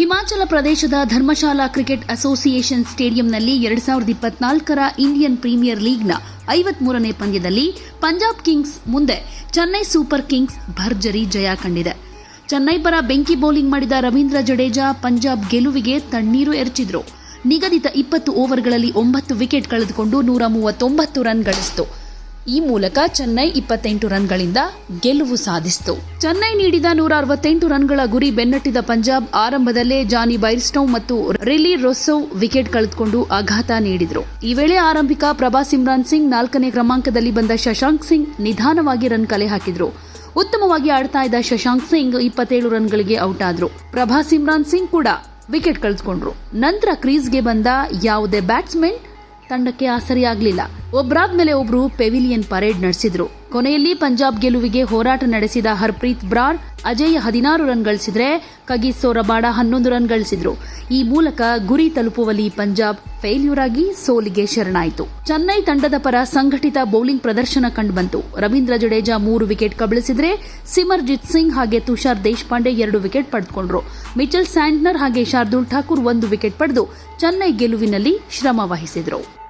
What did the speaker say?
ಹಿಮಾಚಲ ಪ್ರದೇಶದ Dharamshala cricket association ಸ್ಟೇಡಿಯಂನಲ್ಲಿ ಎರಡ್ ಸಾವಿರದ ಇಪ್ಪತ್ನಾಲ್ಕರ ಇಂಡಿಯನ್ ಪ್ರೀಮಿಯರ್ ಲೀಗ್ನ ಐವತ್ಮೂರನೇ ಪಂದ್ಯದಲ್ಲಿ ಪಂಜಾಬ್ ಕಿಂಗ್ಸ್ ಮುಂದೆ ಚೆನ್ನೈ ಸೂಪರ್ ಕಿಂಗ್ಸ್ ಭರ್ಜರಿ ಜಯ ಕಂಡಿದೆ. ಚೆನ್ನೈ ಪರ ಬೆಂಕಿ ಬೌಲಿಂಗ್ ಮಾಡಿದ ರವೀಂದ್ರ ಜಡೇಜಾ ಪಂಜಾಬ್ ಗೆಲುವಿಗೆ ತಣ್ಣೀರು ಎರಚಿದ್ರು. ನಿಗದಿತ ಇಪ್ಪತ್ತು ಓವರ್ಗಳಲ್ಲಿ ಒಂಬತ್ತು ವಿಕೆಟ್ ಕಳೆದುಕೊಂಡು ನೂರ ಮೂವತ್ತೊಂಬತ್ತು ರನ್ ಗಳಿಸಿತು. ಈ ಮೂಲಕ ಚೆನ್ನೈ ಇಪ್ಪತ್ತೆಂಟು ರನ್ಗಳಿಂದ ಗೆಲುವು ಸಾಧಿಸಿತು. ಚೆನ್ನೈ ನೀಡಿದ ನೂರ ಅರವತ್ತೆಂಟು ರನ್ಗಳ ಗುರಿ ಬೆನ್ನಟ್ಟಿದ ಪಂಜಾಬ್ ಆರಂಭದಲ್ಲೇ ಜಾನಿ ಬೈರ್ಸ್ಟೌ ಮತ್ತು ರಿಲಿ ರೊಸೋವ್ ವಿಕೆಟ್ ಕಳೆದುಕೊಂಡು ಆಘಾತ ನೀಡಿದರು. ಈ ವೇಳೆ ಆರಂಭಿಕ ಪ್ರಭಾ ಸಿಮ್ರಾನ್ ಸಿಂಗ್ ನಾಲ್ಕನೇ ಕ್ರಮಾಂಕದಲ್ಲಿ ಬಂದ ಶಶಾಂಕ್ ಸಿಂಗ್ ನಿಧಾನವಾಗಿ ರನ್ ಕಲೆ ಹಾಕಿದ್ರು. ಉತ್ತಮವಾಗಿ ಆಡ್ತಾ ಇದ್ದ ಶಶಾಂಕ್ ಸಿಂಗ್ ಇಪ್ಪತ್ತೇಳು ರನ್ಗಳಿಗೆ ಔಟ್ ಆದ್ರು. ಪ್ರಭಾ ಸಿಮ್ರಾನ್ ಸಿಂಗ್ ಕೂಡ ವಿಕೆಟ್ ಕಳೆದುಕೊಂಡ್ರು. ನಂತರ ಕ್ರೀಸ್ಗೆ ಬಂದ ಯಾವುದೇ ಬ್ಯಾಟ್ಸ್ಮನ್ ತಂಡಕ್ಕೆ ಆಸರಿಯಾಗಲಿಲ್ಲ. ಒಬ್ಬರಾದ್ಮೇಲೆ ಒಬ್ರು ಪೆವಿಲಿಯನ್ ಪರೇಡ್ ನಡೆಸಿದ್ರು. ಕೊನೆಯಲ್ಲಿ ಪಂಜಾಬ್ ಗೆಲುವಿಗೆ ಹೋರಾಟ ನಡೆಸಿದ ಹರ್ಪ್ರೀತ್ ಬ್ರಾರ್ ಅಜಯ್ ಹದಿನಾರು ರನ್ ಗಳಿಸಿದ್ರೆ ಕಗಿಸೋ ಸೋರಬಾಡ ಹನ್ನೊಂದು ರನ್ ಗಳಿಸಿದ್ರು. ಈ ಮೂಲಕ ಗುರಿ ತಲುಪುವಲ್ಲಿ ಪಂಜಾಬ್ ಫೇಲ್ಯೂರ್ ಆಗಿ ಸೋಲಿಗೆ ಶರಣಾಯಿತು. ಚೆನ್ನೈ ತಂಡದ ಪರ ಸಂಘಟಿತ ಬೌಲಿಂಗ್ ಪ್ರದರ್ಶನ ಕಂಡುಬಂತು. ರವೀಂದ್ರ ಜಡೇಜಾ ಮೂರು ವಿಕೆಟ್ ಕಬಳಿಸಿದ್ರೆ ಸಿಮರ್ಜಿತ್ ಸಿಂಗ್ ಹಾಗೆ ತುಷಾರ್ ದೇಶಪಾಂಡೆ ಎರಡು ವಿಕೆಟ್ ಪಡೆದುಕೊಂಡ್ರು. ಮಿಚೆಲ್ ಸ್ಯಾಂಡ್ನರ್ ಹಾಗೆ ಶಾರ್ದೂಲ್ ಠಾಕೂರ್ ಒಂದು ವಿಕೆಟ್ ಪಡೆದು ಚೆನ್ನೈ ಗೆಲುವಿನಲ್ಲಿ ಶ್ರಮ ವಹಿಸಿದ್ರು.